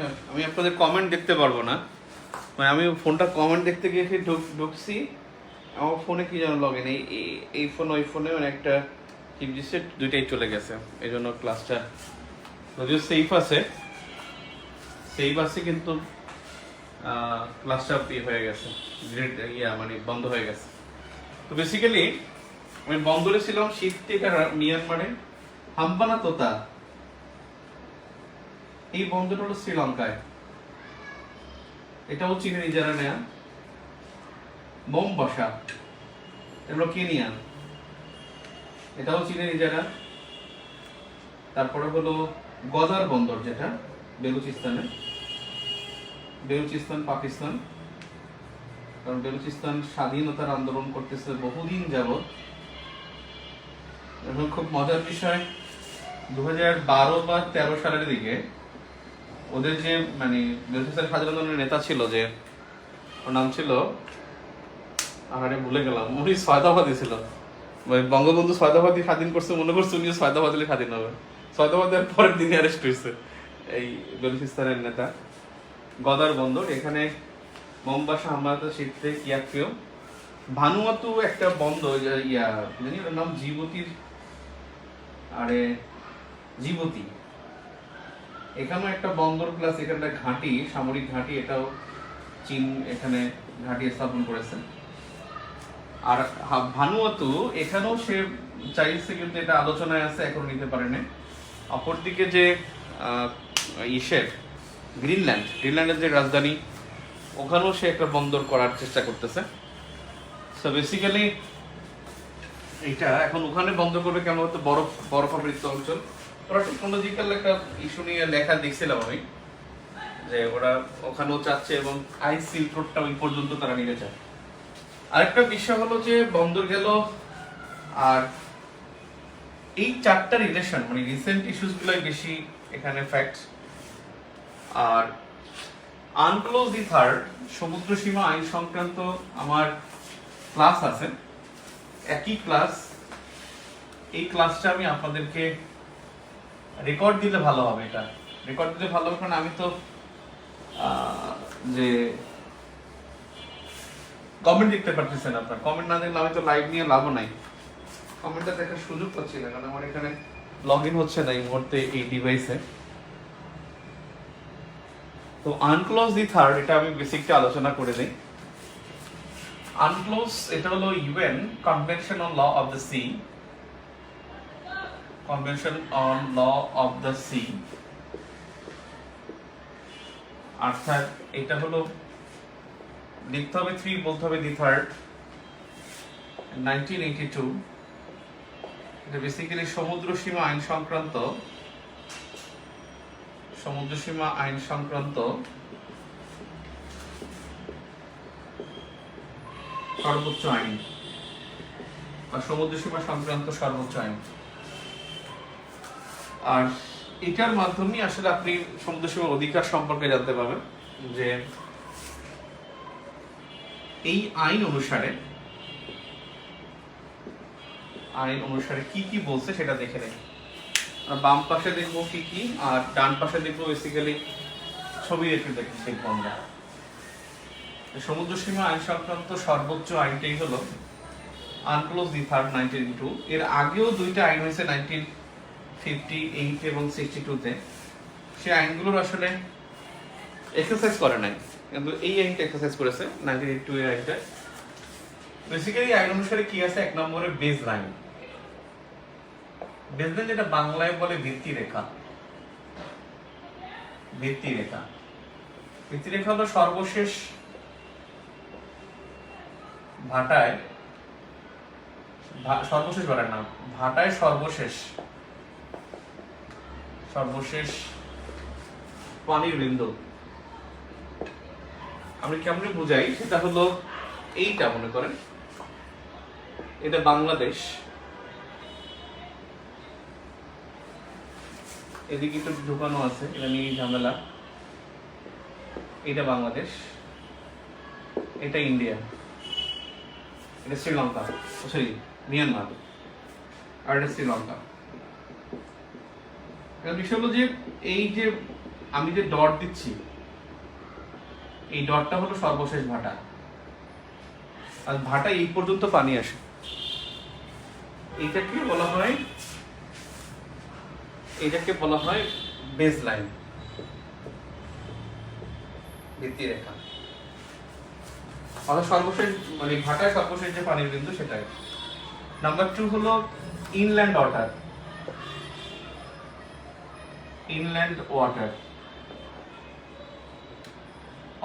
হ্যাঁ, আমি আপনাদের কমেন্ট দেখতে পারব না। মানে আমি ফোনটা কমেন্ট দেখতে গিয়ে ঢুক ঢুকছি। আমার ফোনে কি যেন লগ ইন এই এই- ফোন ওই ফোনে মানে একটা চিপ দিচ্ছে দুইটাই চলে গেছে। এই জন্য ক্লাসটা যদিও সেফ আছে। সেফ আছে কিন্তু ক্লাসটা ইয়ে হয়ে গেছে। গ্রেড ইয়া মানে বন্ধ হয়ে গেছে। তো বেসিক্যালি আমি বন্দরে ছিলাম শীত থেকে মিয়ানমারে হাম্পানা তোতা। এই বন্দরটা হলো শ্রীলঙ্কায়। এটাও চীনের ইজারা নেয়া। মোমবাসা এগুলো কেনিয়া। এটাও চীনের ইজারা তারপরে হলো গদার বন্দর যেটা বেলুচিস্তানে বেলুচিস্তান, পাকিস্তান। কারণ বেলুচিস্তান স্বাধীনতার আন্দোলন করতেছে বহুদিন যাবত এবং খুব মজার বিষয় দু হাজার বারো বা তেরো সালের দিকে ওদের যে মানে বেলুচিস্তান স্বাধীন আন্দোলনের নেতা ছিল যে, ওর নাম ছিল আরে ভুলে গেলাম, উনি সয়দাবাদী ছিল। মানে বঙ্গবন্ধু সয়দাবাদী স্বাধীন করছে মনে করছে উনিও সয়দাবাদ স্বাধীন হবে। সয়দাবাদের পরের দিনই অ্যারেস্ট হয়েছে এই বেলুচিস্তানের নেতা। গদার বন্দর, এখানে মোমবাসা হামলাতে শীতে ইয়াকিও ভানুয়াতু একটা বন্দর, ইয়া- জানি ওটার নাম জীবতীর, আরে, জীবতী। এখানেও একটা বন্দর প্লাস এখানটা ঘাঁটি, সামরিক ঘাঁটি, এটাও চীন এখানে ঘাঁটি স্থাপন করেছে। আর ভানুয়াতু এখানেও সে চাইছে কিন্তু এটা আলোচনায় আছে, এখন নিতে পারেনি। অপরদিকে যে ইসের গ্রিনল্যান্ড গ্রিনল্যান্ডের যে রাজধানী, ওখানেও সে একটা বন্দর করার চেষ্টা করতেছে। সো বেসিক্যালি এটা এখন ওখানে বন্ধ করবে কেন? হতো বরফ বরফাবৃত অঞ্চল। ওরা টেকনোলজিক্যাল একটা ইস্যু নিয়ে লেখা দেখছিলাম আমি, যে ওরা ওখানেও চাচ্ছে এবং আইস সিল্ক রোডটা ওই পর্যন্ত তারা নিতে চায়। আরেকটা বিষয় হলো যে বন্দর গেল, আর এই চারটা রিলেশন মানে রিসেন্ট ইস্যুস গুলোই বেশি এখানে ফ্যাক্ট আর আনক্লোজ দি থার্ড সমুদ্র সীমা আইন সংক্রান্ত আমার ক্লাস আছে। একই ক্লাস এই ক্লাসটা আমি আপনাদেরকে রেকর্ড দিলে ভালো হবে এটা। রেকর্ড দিলে ভালো হবে কারণ আমি তো যে কমেন্ট দেখতে পারতেছেন আপনার। কমেন্ট না দেখলে আমি তো লাইভ নিয়ে লাভও নাই। কমেন্টটা দেখার সুযোগ পাচ্ছি না, কারণ আমার এখানে লগ ইন হচ্ছে না এই মুহূর্তে এই ডিভাইসে তো আনক্লোজ দি থার্ড এটা আমি বেসিকটা আলোচনা করে দিই আনক্লোজ এটা হলো UN convention on law of the sea convention on law of the sea অর্থাৎ এটা হলো, লিখতে হবে থ্রি বলতে হবে the third nineteen eighty two এটা বেসিক্যালি সমুদ্র সীমা আইন সংক্রান্ত, সমুদ্র সীমা আইন সংক্রান্ত সর্বোচ্চ আইন, বা সমুদ্র সীমা সংক্রান্ত সর্বোচ্চ আইন। আর এটার মাধ্যমে আসলে আপনি সমুদ্র সীমার অধিকার সম্পর্কে জানতে পারবেন যে এই আইন অনুসারে আইন অনুসারে কি কি বলছে সেটা দেখে নেই। বাম পাশে দেখব কি কি, আর ডান পাশে দেখব বেসিক্যালি ছবি একটু দেখি দেখব আমরা সমুদ্র সীমা আইন সংক্রান্ত সর্বোচ্চ আইনটাই হলো UNCLOS the third nineteen two এর আগেও দুইটা আইন হয়েছে নাইনটিন ফিফটি এইট এবং সিক্সটি টুতে সেই আইনগুলোর আসলে এক্সারসাইজ করে নাই। কিন্তু এই আইনটা এক্সারসাইজ করেছে নাইনটিন এইট টু এর আইনটা। বেসিক্যালি আইন অনুসারে কি আছে? এক নম্বরে বেস লাইন বেস লাইন যেটা বাংলায় বলে ভিত্তি রেখা ভিত্তি রেখা ভিত্তি রেখা হলো সর্বশেষ ভাটায় সর্বশেষ ভাটার নাম। ভাটায় সর্বশেষ। সর্বশেষ পানির বিন্দু। আমি কেমন বুঝাই? সেটা হলো এইটা, মনে করেন। এটা বাংলাদেশ। এদিকে একটু ঢুকানো আছে, এটা নিয়ে ঝামেলা। এটা বাংলাদেশ। এটা ইন্ডিয়া। এটা শ্রীলঙ্কা। Sorry, Myanmar. আর এটা শ্রীলঙ্কা। বিষয় হলো যে এই যে আমি যে ডট দিচ্ছি, এই ডটটা হলো সর্বশেষ ভাটা। আর ভাটা এই পর্যন্ত পানি আসে। এইটাকে বলা হয় এটাকে বলা হয় বেস লাইন ভিত্তি রেখা। অর্থাৎ সর্বশেষ মানে ভাটায় সর্বশেষ যে পানির বিন্দু সেটাই। নাম্বার টু হলো ইনল্যান্ড ওয়াটার ইনল্যান্ড ওয়াটার।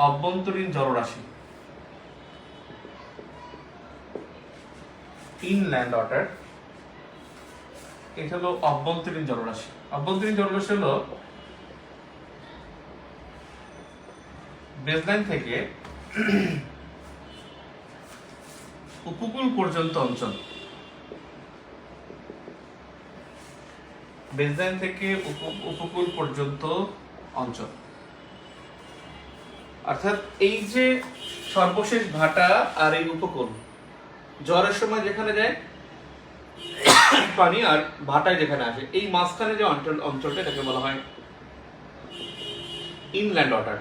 অভ্যন্তরীণ জলরাশি। ইনল্যান্ড ওয়াটার, এটা হলো অভ্যন্তরীণ জলরাশি। অভ্যন্তরীণ জলরাশি হলো বেসলাইন থেকে উপকূল পর্যন্ত অঞ্চল। বেসলাইন থেকে উপ- উপকূল পর্যন্ত অঞ্চল। অর্থাৎ এই যে সর্বশেষ ভাটা আর এই উপকূল জ্বরের সময় যেখানে যায়, পানি আর ভাটায় যেখানে আসে, এই মাঝখানে যে অঞ্চল, অঞ্চলটা এটাকে বলা হয় ইনল্যান্ড ওয়াটার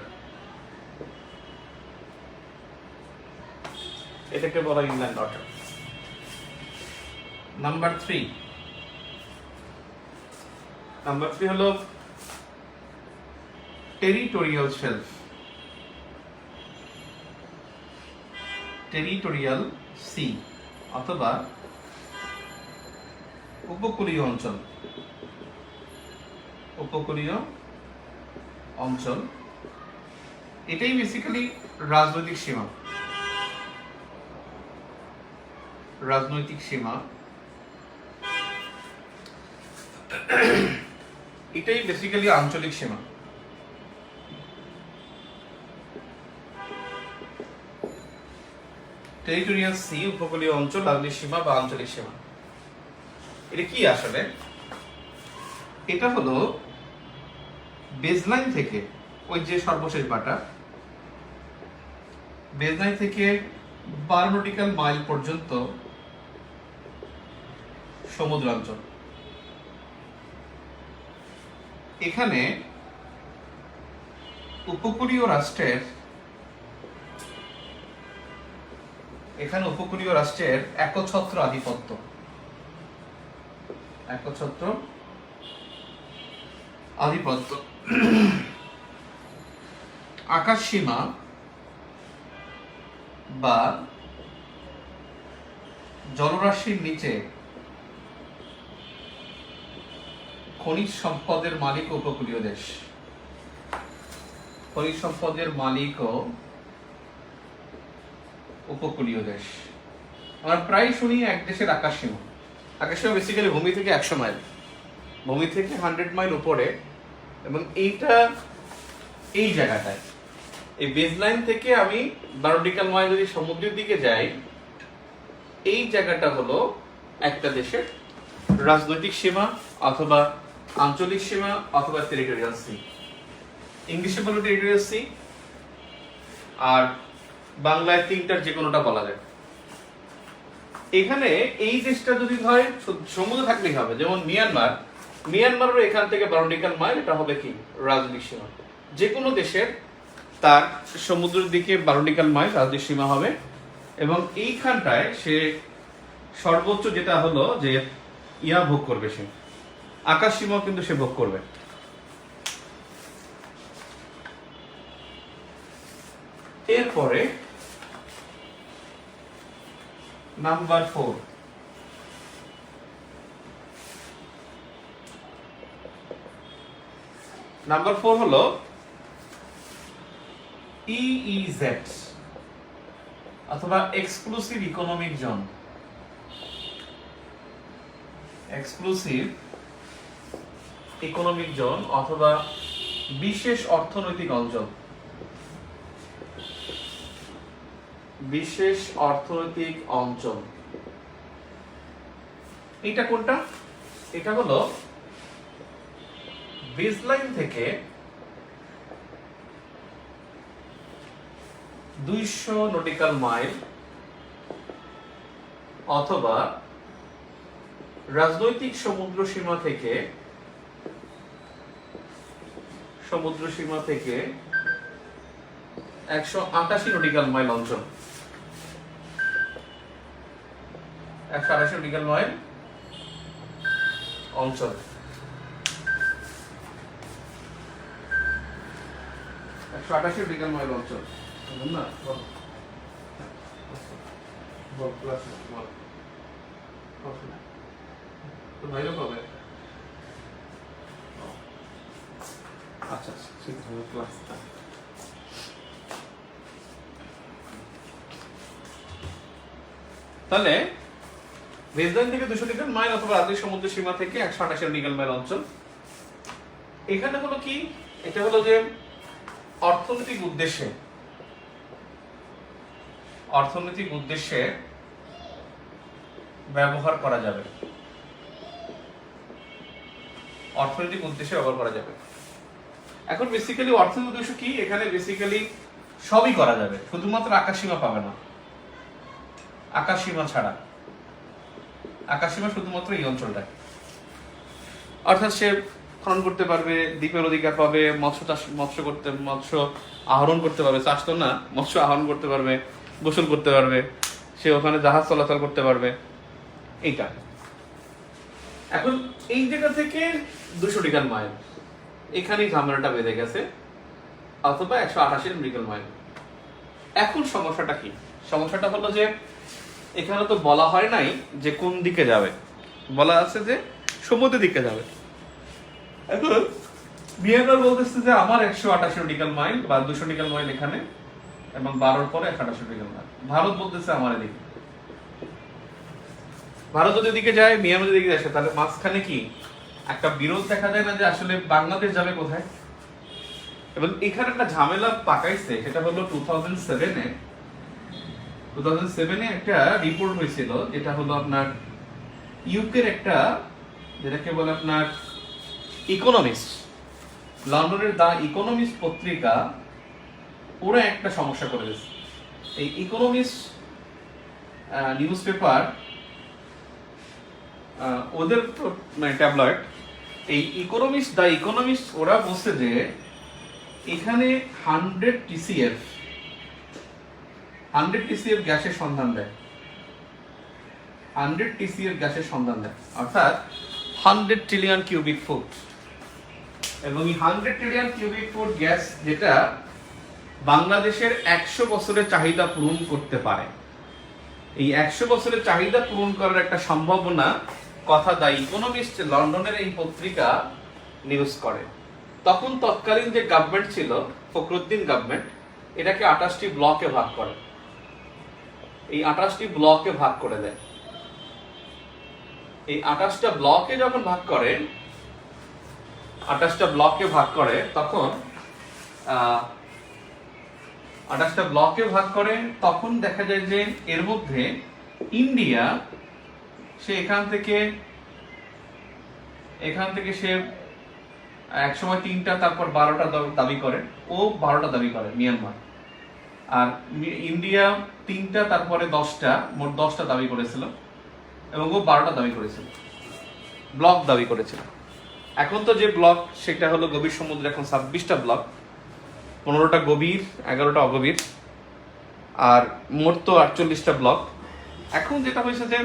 এটাকে বলা inland water number three number three হলো টেরিটোরিয়াল শেলফ টেরিটোরিয়াল সি অথবা উপকূলীয় অঞ্চল। উপকূলীয় অঞ্চল। এটাই বেসিক্যালি রাজনৈতিক সীমা। রাজনৈতিক সীমা। এটাই বেসিক্যালি আঞ্চলিক সীমা। টেরিটোরিয়াল সি উপকূলীয় অঞ্চল রাজনৈতিক সীমা বা আঞ্চলিক সীমা। এটা কি আসলে? এটা হলো বেজলাইন থেকে ওই যে সর্বশেষ বাটা বেজলাইন থেকে বারো নটিক্যাল মাইল পর্যন্ত সমুদ্রাঞ্চল। এখানে উপকূলীয় রাষ্ট্রের, এখানে উপকূলীয় রাষ্ট্রের একছত্র আধিপত্য। একছত্র আধিপত্য। আকাশ সীমা বা জলরাশির নিচে খনিজ সম্পদের মালিক উপকূলীয় দেশ। খনিজ সম্পদের মালিক ও উপকূলীয় দেশ। আমরা প্রায় শুনি এক দেশের আকাশ সীমা আকাশ সীমা বেসিক্যালি ভূমি থেকে একশো মাইল। ভূমি থেকে হান্ড্রেড মাইল উপরে এবং এইটা এই জায়গাটায়। এই বেসলাইন থেকে আমি বারোটিক্যাল মাইল যদি সমুদ্রের দিকে যাই, এই জায়গাটা হলো একটা দেশের রাজনৈতিক সীমা অথবা আঞ্চলিক সীমা অথবা টেরিটোরিয়াল সি ইংলিশে বলো টেরিটোরিয়াল সি আর বাংলায় তিনটার যে কোনোটা বলা যায়। এখানে এই দেশটা যদি হয় সমুদ্র থাকলেই হবে। যেমন মিয়ানমার মিয়ানমারের এখান থেকে বারোটিক্যাল মাইল এটা হবে কি? রাজনৈতিক সীমা। যে কোনো দেশের তার সমুদ্রের দিকে বারোটিক্যাল মাইল রাজনৈতিক সীমা হবে। এবং এইখানটায় সে সর্বোচ্চ যেটা হলো যে ইয়া ভোগ করবে সে। আকাশ সীমাও কিন্তু সে ভোগ করবে। এরপরে নাম্বার ফোর নাম্বার ফোর হলো ইইজেড অথবা exclusive economic zone exclusive economic zone অথবা বিশেষ অর্থনৈতিক অঞ্চল। বিশেষ অর্থনৈতিক অঞ্চল। এটা কোনটা? এটা হলো বেসলাইন থেকে দুইশো নটিক্যাল মাইল অথবা রাজনৈতিক সমুদ্র সীমা থেকে সমুদ্র সীমা থেকে একশো আটাশি নটিক্যাল মাইল অঞ্চল। একশো আটাশি নটিক্যাল মাইল অঞ্চল। একশো আটাশি নটিক্যাল মাইল অঞ্চল। না? বল। তো তাহলে বেসলাইন থেকে দুশো নিকেল মাইল অথবা আদি সমুদ্র সীমা থেকে একশো আঠাশি নিকেল মাইল অঞ্চল। এখানে হলো কি? এটা হলো যে অর্থনৈতিক উদ্দেশ্যে অর্থনৈতিক উদ্দেশ্যে ব্যবহার করা যাবে। অর্থনৈতিক উদ্দেশ্যে ব্যবহার করা যাবে। এখন বেসিক্যালি অর্থনৈতিক উদ্দেশ্য কি? এখানে বেসিক্যালি সবই করা যাবে। শুধুমাত্র আকাশ সীমা পাবে না। আকাশ সীমা ছাড়া। আকাশ সীমা শুধুমাত্র এই অঞ্চলটায়। অর্থাৎ সে খনন করতে পারবে, দ্বীপের অধিকার পাবে, মৎস্য চাষ, মৎস্য করতে, মৎস্য আহরণ করতে পারবে। চাষ তো না, মৎস্য আহরণ করতে পারবে, গোসল করতে পারবে, সে ওখানে জাহাজ চলাচল করতে পারবে। এইটা। এখন এই জায়গা থেকে দুশো ডিগ্রি মাইল। এখানেই ঝামেলাটা বেঁধে গেছে, অথবা একশো আঠাশি মেডিকেল মাইল এখন সমস্যাটা কি? সমস্যাটা হলো যে এখানে তো বলা হয় নাই যে কোন দিকে যাবে। বলা আছে যে সমুদ্রের দিকে যাবে। এখন মিয়ানমার বলতেছে যে আমার একশো আঠাশি নটিক্যাল মাইল বা দুশো নিক্যাল মাইল এখানে, এবং বারোর পরে একশো আঠাশি নটিক্যাল মাইল ভারত বলতেছে আমার এদিকে। ভারত যদি এদিকে যায়, মিয়ানমার এদিকে আসে তাহলে মাঝখানে কি একটা বিরোধ দেখা যায় না যে আসলে বাংলাদেশ যাবে কোথায়? এবং এখানে একটা ঝামেলা পাকাইছে, সেটা হলো টু থাউজেন্ড সেভেনে টু থাউজেন্ড সেভেনে একটা রিপোর্ট হয়েছিল, যেটা হলো আপনার ইউকের একটা, যেটাকে বলে আপনার ইকোনমিস্ট লন্ডনের দা ইকোনমিস্ট পত্রিকা, ওরা একটা সমস্যা করে দিয়েছে। এই ইকোনমিস্ট নিউজ পেপার ওদের মানে ট্যাবলয়েড এই ইকোনমিস্ট দা ইকোনমিস্ট ওরা বলছে যে, এখানে হান্ড্রেড টিসিএফ হান্ড্রেড টিসিএফ গ্যাসের সন্ধান দেয়। হান্ড্রেড টিসিএফ গ্যাসের সন্ধান দেয়। অর্থাৎ হান্ড্রেড ট্রিলিয়ন কিউবিক ফুট এবং এই hundred trillion cubic feet gas যেটা বাংলাদেশের একশো বছরের চাহিদা পূরণ করতে পারে। এই একশো বছরের চাহিদা পূরণ করার একটা সম্ভাবনা কথা দা ইকোনমিস্ট লন্ডনের এই পত্রিকা নিউজ করে। তখন তৎকালীন যে গভর্নমেন্ট ছিল, ফখরুদ্দিন গভর্নমেন্ট এটাকে আঠাশটি ব্লকে ভাগ করে। এই আঠাশটি ব্লকে ভাগ করে দেয়। এই আঠাশটা ব্লকে যখন ভাগ করে, আঠাশটা ব্লকে ভাগ করে, তখন আঠাশটা ব্লকে ভাগ করে, তখন দেখা যায় যে এর মধ্যে ইন্ডিয়া সে এখান থেকে এখান থেকে সে এক সময় তিনটা, তারপর বারোটা দাবি করে। ও বারোটা দাবি করে মিয়ানমার। আর ইন্ডিয়া তিনটা, তারপরে দশটা, মোট দশটা দাবি করেছিল। এবং ও বারোটা দাবি করেছিল। ব্লক দাবি করেছিল। এখন তো যে ব্লক, সেটা হলো গভীর সমুদ্র এখন ছাব্বিশটা ব্লক। পনেরোটা গভীর, এগারোটা অগভীর। আর মোট তো আটচল্লিশটা ব্লক। এখন যেটা হয়েছে যে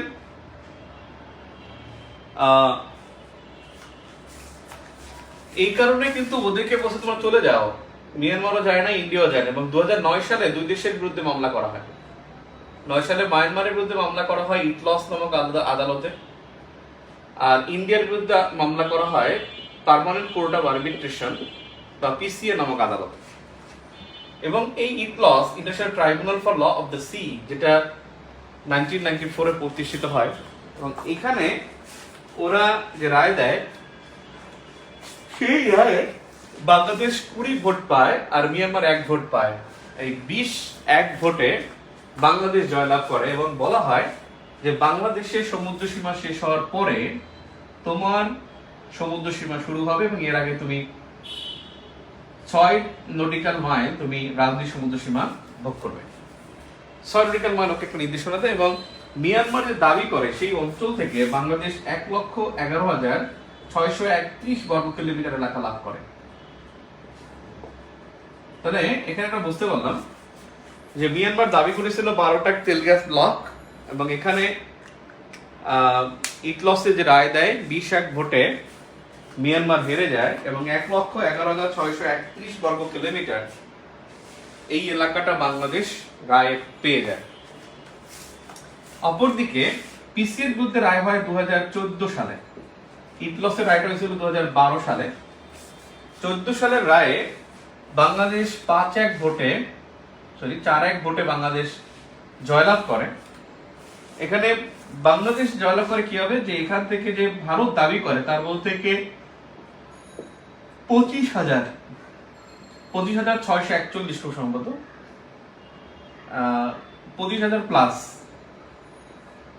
এই কারণে কিন্তু ওদেরকে বসে তোমার চলে যাও। মিয়ানমারও যায় না, ইন্ডিয়াও যায় না। এবং দুহাজার নয় সালে দুই দেশের বিরুদ্ধে মামলা করা হয়। নয় সালে মায়ানমারের বিরুদ্ধে মামলা করা হয় ইটলস নামক আদালতে। আর ইন্ডিয়ার বিরুদ্ধে মামলা করা হয় পার্মানেন্ট কোর্ট অফ আরবিট্রেশন বা পিসিএ নামক আদালত। এবং এই ITLOS international tribunal for law of the sea, যেটা নাইনটিন নাইনটি ফোরে প্রতিষ্ঠিত হয়। এবং এখানে ওরা যে রায় দেয়, সেই রায়ে বাংলাদেশ কুড়ি ভোট পায় আর মিয়ানমার এক ভোট পায়। এই বিশ এক ভোটে বাংলাদেশ জয়লাভ করে এবং বলা হয় যে বাংলাদেশের সমুদ্র সীমা শেষ হওয়ার পরে তোমার সমুদ্র সীমা শুরু হবে এবং এর আগে তুমি ছয় নটিক্যাল মাইল তুমি রাজনী সমুদ্র সীমা ভোগ করবে। ছয় নটিক্যাল মাইল ওকে একটা নির্দেশনা দেয় এবং মিয়ানমার যে দাবি করে সেই অঞ্চল থেকে বাংলাদেশ এক লক্ষ এগারো হাজার ছয়শো একত্রিশ বর্গ কিলোমিটার এলাকা লাভ করে। তাহলে এখানে একটা বুঝতে পারলাম যে মিয়ানমার দাবি করেছিল বারোটা তেল গ্যাস ব্লক এবং এখানে ইটলসে যে রায় দেয়, বিশ এক ভোটে মিয়ানমার হেরে যায় এবং এক লক্ষ এগারো হাজার ছয়শো একত্রিশ বর্গ কিলোমিটার এই এলাকাটা বাংলাদেশ রায় পেয়ে যায়। অপরদিকে পিসির বিরুদ্ধে রায় হয় দু হাজার চোদ্দ সালে। ইটলসের রায়টা হয়েছিল দু সালে। চোদ্দ সালের রায়ে বাংলাদেশ পাঁচ এক ভোটে সরি চার এক ভোটে বাংলাদেশ জয়লাভ করে। এখানে বাংলাদেশ জয়লাভ করে কি হবে? যে এখান থেকে যে ভারত দাবি করে, তার মধ্যে থেকে পঁচিশ হাজার পঁচিশ হাজার ছয়শো একচল্লিশ খুব সম্ভবত পঁচিশ হাজার প্লাস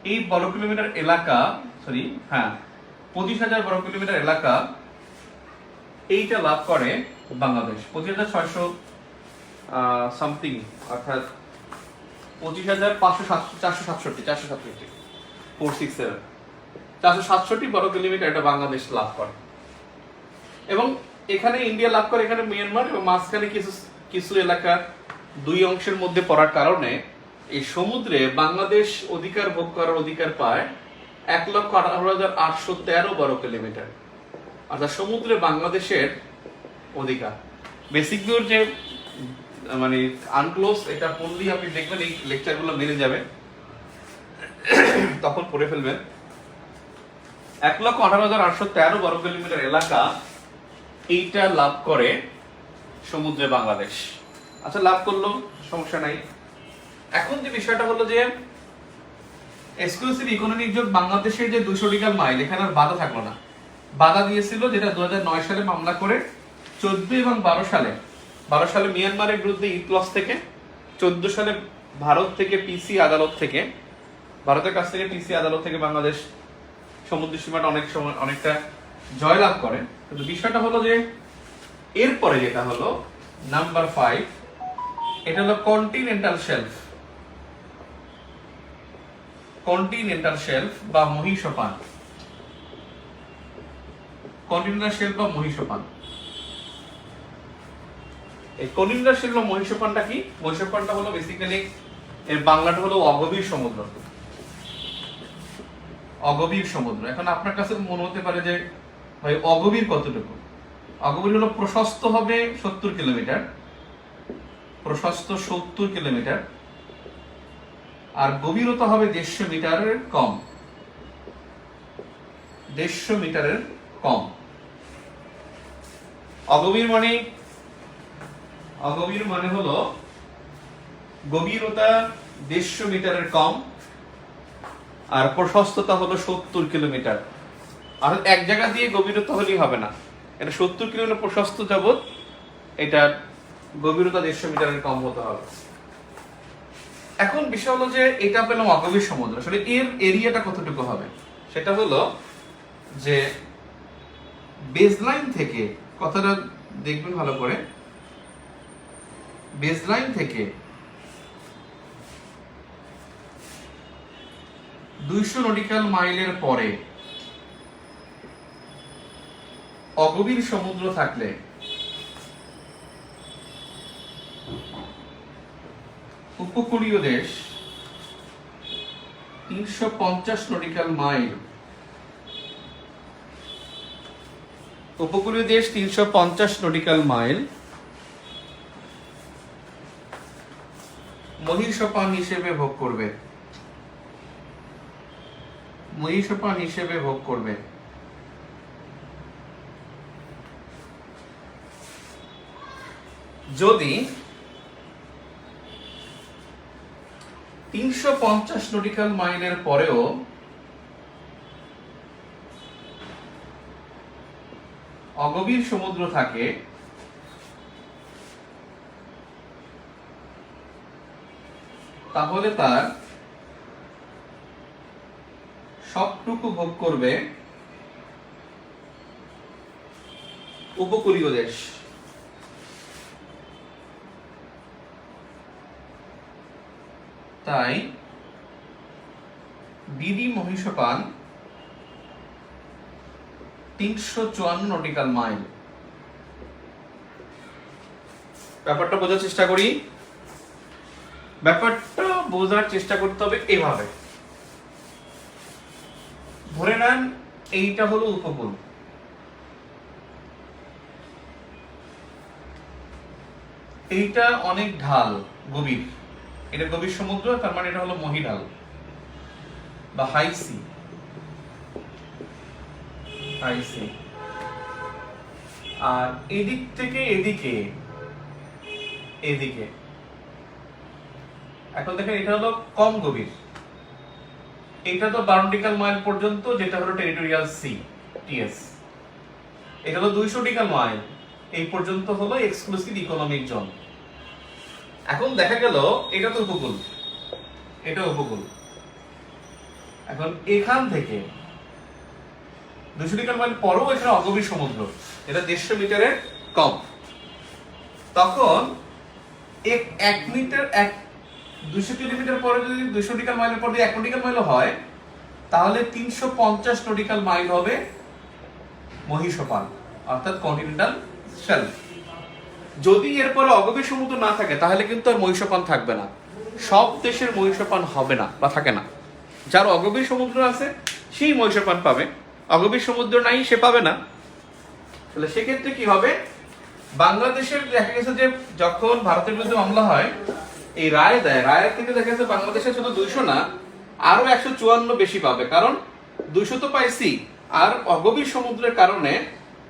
এই বর্গ কিলোমিটার এলাকা সরি হ্যাঁ পঁচিশ হাজার বর্গ কিলোমিটার এলাকা, এইটা লাভ করে বাংলাদেশ। পঁচিশ হাজার ছয়শো সামথিং অর্থাৎ পঁচিশ হাজার পাঁচশো সাতশো চারশো সাতষট্টি চারশো সাতষট্টি ফোর সিক্স সেভেন চারশো সাতষট্টি বর্গ কিলোমিটার এটা বাংলাদেশ লাভ করে। এবং এখানে ইন্ডিয়া লাভ করে এখানে মিয়ানমার এবং মাঝখানে কিছু কিছু এলাকা দুই অংশের মধ্যে পড়ার কারণে এই সমুদ্রে বাংলাদেশ অধিকার ভোগ করার অধিকার পায় এক লক্ষ আঠারো হাজার আটশো তেরো বর্গ কিলোমিটার। অর্থাৎ সমুদ্রে বাংলাদেশের অধিকার। বেসিক ভিউর যে মানে আনক্লোজ এটা পড়লেই আপনি দেখবেন, এই লেকচারগুলো মেনে যাবে তখন পড়ে ফেলবেন। এক লক্ষ আঠারো হাজার আটশো তেরো বর্গ কিলোমিটার এলাকা, এইটা লাভ করে সমুদ্রে বাংলাদেশ। আচ্ছা লাভ করল, সমস্যা নাই। এখন যে বিষয়টা হলো যে এক্সক্লুসিভ ইকোনমিক জোন বাংলাদেশের যে দুশো ডিগ্রি মাইল, এখানে আর বাধা থাকল না। বাধা দিয়েছিল যেটা দু হাজার নয় সালে মামলা করে চোদ্দ এবং বারো সালে বারো সালে মিয়ানমারের বিরুদ্ধে ইতলস থেকে, চোদ্দ সালে ভারত থেকে পিসি আদালত থেকে, ভারতের কাছ থেকে পিসি আদালত থেকে বাংলাদেশ সমুদ্র সীমাটা অনেক সময় অনেকটা জয়লাভ করে। কিন্তু বিষয়টা হলো যে, এরপরে যেটা হলো নাম্বার ফাইভ এটা হলো কন্টিনেন্টাল শেলফ কন্টিনেন্টাল শেলফ বা মহিষপান। কন্টিনেন্টাল শেলফ বা মহিষপান। এই কন্টিনেন্টাল শেলফ বা মহিষপানটা কি? মহিষপানটা হলো বেসিক্যালি এর বাংলাটা হলো অগভীর সমুদ্র। অগভীর সমুদ্র। এখন আপনার কাছে মনে হতে পারে যে, ভাই, অগভীর কতটুকু? অগভীর হলো প্রশস্ত হবে সত্তর কিলোমিটার। প্রশস্ত সত্তর কিলোমিটার। আর গভীরতা হবে দেড়শো মিটারের কম। দেড়শো মিটারের কম। অগভীর মানে? অগভীর মানে হলো গভীরতা দেড়শো মিটারের কম আর প্রশস্ততা হলো সত্তর কিলোমিটার। আর এক জায়গা দিয়ে গভীরতা হলেই হবে না। এটা সত্তর কিলোমিটার প্রশস্ত যাবত এটা গভীরতা দেড়শো মিটারের কম হতে হবে। এখন বিষয় হলো যে এটা পেলাম অগভীর সমুদ্র। আসলে এর এরিয়াটা কতটুকু হবে? সেটা হলো যে বেসলাইন থেকে, কথাটা দেখবেন ভালো করে বেসলাইন থেকে দুইশো নটিক্যাল মাইলের পরে অগভীর সমুদ্র থাকলে উপকূলীয় দেশ, তিনশো পঞ্চাশ নটিক্যাল মাইল। উপকূলীয় দেশ, তিনশো পঞ্চাশ নটিক্যাল মাইল। মহিষপান হিসেবে ভোগ করবে। মহিষপান হিসেবে ভোগ করবে। যদি তিনশো পঞ্চাশ নটিক্যাল মাইলের পরেও অগভীর সমুদ্র থাকে। তাহলে তার সবটুকু ভোগ করবে উপকূলীয় দেশ। তাই বিডি মহিষপান তিনশো চুয়ান্ন নটিক্যাল মাইল। ব্যাপারটা বোঝার চেষ্টা করি। ব্যাপারটা বোঝার চেষ্টা করতে হবে এভাবে। ধরে নেন, এইটা হলো উপকূল। এইটা অনেক ঢাল, গভীর। এটা গভীর সমুদ্র, তার মানে এটা হলো মহিঢাল বা হাই সি হাই সি আর এদিক থেকে এদিকে এদিকে। এখন দেখেন, এটা হলো কম গভীর। এটা তো বারোটিক্যাল মাইল পর্যন্ত, যেটা হলো টেরিটোরিয়াল সি, টিএস। এটা হলো দুইশো টিক্যাল মাইল। এই পর্যন্ত হলো এক্সক্লুসিভ ইকোনমিক জোন এখন দেখা গেল এটা তো উপকূল। এটা উপকূল। এখন এখান থেকে দুশো টিক্যাল মাইল পরেও এখানে অগভীর সমুদ্র। এটা দেড়শো মিটারের কম। তখন এক এক মিটার এক দুশো কিলোমিটার পরে যদি দুশো টিকাল মাইলের পর যদি এক নটিক্যাল মাইল হয়, তাহলে তিনশো পঞ্চাশ নটিক্যাল মাইল হবে মহিষপাল অর্থাৎ কন্টিনেন্টাল শেলফ যদি এরপরে অগভীর সমুদ্র না থাকে, তাহলে কিন্তু আর মহিষপান থাকবে না। সব দেশের মহিষপান হবে না বা থাকে না। যার অগভীর সমুদ্র আছে, সেই মহিষপান পাবে। অগভীর সমুদ্র নাই, সে পাবে না। তাহলে সেক্ষেত্রে কি হবে? বাংলাদেশের দেখা গেছে যে যখন ভারতের বিরুদ্ধে মামলা হয়, এই রায় দেয়। রায়ের থেকে দেখা গেছে বাংলাদেশে শুধু দুইশো না আরও একশো চুয়ান্ন বেশি পাবে। কারণ দুইশো তো পাইছি। আর অগভীর সমুদ্রের কারণে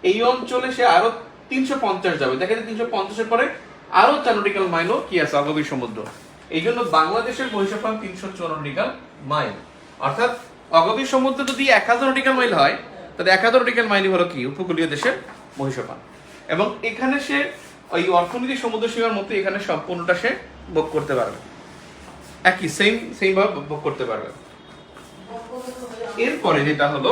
এই অঞ্চলে সে আরও তিনশো পঞ্চাশ যাবে। দেখা যায় তিনশো পঞ্চাশের পরে আরও চার নটিক্যাল মাইলও কি আছে? অগভীর সমুদ্র। এই জন্য বাংলাদেশের মহিষাপান তিনশো চুয়ান্ন নটিক্যাল মাইল অর্থাৎ অগভীর সমুদ্র যদি এক হাজার নটিক্যাল মাইল হয়, তাহলে এক হাজার নটিক্যাল মাইলই হলো কি? উপকূলীয় দেশের মহিষাপান এবং এখানে সে ওই অর্থনীতি সমুদ্র সীমার মতো এখানে সম্পূর্ণটা সে ভোগ করতে পারবে। একই সেম সেম ভাবে ভোগ করতে পারবে। এরপরে যেটা হলো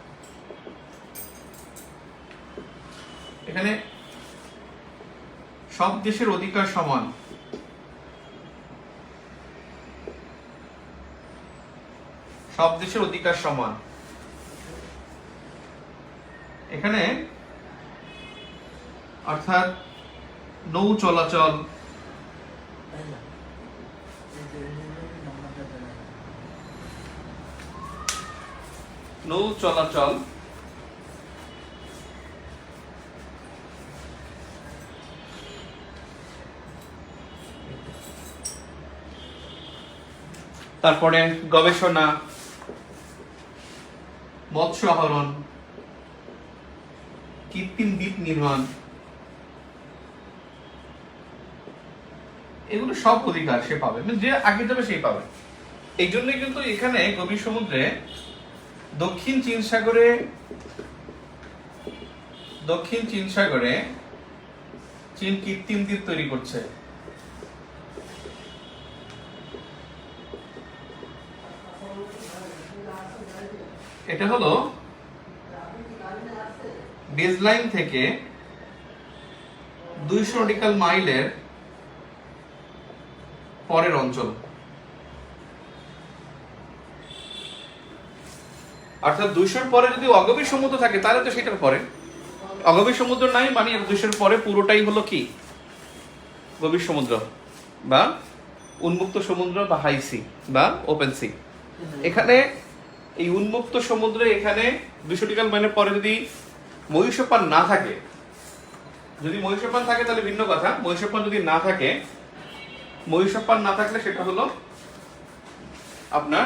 এখানে সব দেশের অধিকার সমান। সব দেশের অধিকার সমান। এখানে অর্থাৎ নৌ চলাচল নৌ চলাচল তারপরে গবেষণা, মৎস্য আহরণ, কৃত্রিম দ্বীপ নির্মাণ। এগুলো সব অধিকার সে পাবে মানে যে আগে যাবে সেই পাবে। এই জন্যই কিন্তু এখানে গভীর সমুদ্রে দক্ষিণ চীন সাগরে, দক্ষিণ চীন সাগরে চীন কৃত্রিম দ্বীপ তৈরি করছে। এটা হলো বেজলাইন থেকে দুইশো নটিক্যাল মাইলের পরের অঞ্চল। অর্থাৎ দুইশোর পরে যদি অগভীর সমুদ্র থাকে, তাহলে তো সেটার পরে। অগভীর সমুদ্র নাই মানে দুইশোর পরে পুরোটাই হলো কি? গভীর সমুদ্র বা উন্মুক্ত সমুদ্র বা হাই সি বা ওপেন সি এখানে এই উন্মুক্ত সমুদ্রে এখানে দুশো টিকাল মাইলের পরে যদি মহিষপান না থাকে, যদি মহিষপান থাকে তাহলে ভিন্ন কথা। মহিষপান যদি না থাকে মহিষপান না থাকলে সেটা হলো আপনার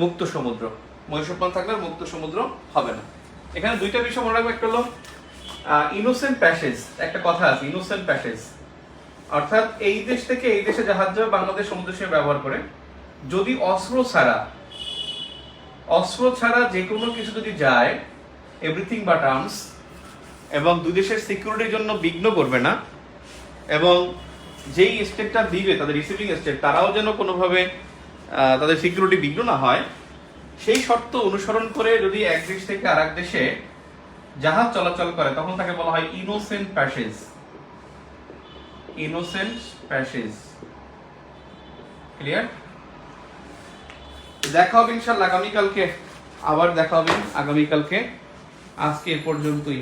মুক্ত সমুদ্র। মহিষপান থাকলে মুক্ত সমুদ্র হবে না। এখানে দুইটা বিষয় মনে রাখব, একটা হলো ইনোসেন্ট প্যাসেজ একটা কথা আছে ইনোসেন্ট প্যাসেজ অর্থাৎ এই দেশ থেকে এই দেশে জাহাজ যাবে, বাংলাদেশ সমুদ্র সীমা ব্যবহার করে। যদি অস্ত্র ছাড়া অস্ত্র ছাড়া যে কোনো কিছু যদি যায় এভরিথিং বাট আর্মস এবং দুই দেশের সিকিউরিটির জন্য বিঘ্ন করবে না, এবং যেই স্টেটটা দিবে, তাদের রিসিভিং স্টেট তারাও যেন কোনোভাবে তাদের সিকিউরিটি বিঘ্ন না হয়, সেই শর্ত অনুসরণ করে যদি এক দেশ থেকে আরেক দেশে জাহাজ চলাচল করে, তখন তাকে বলা হয় innocent passage innocent passage clear দেখা হবে ইনশাল্লাহ আগামীকালকে আবার দেখা হবে আগামীকালকে। আজকে এ পর্যন্তই।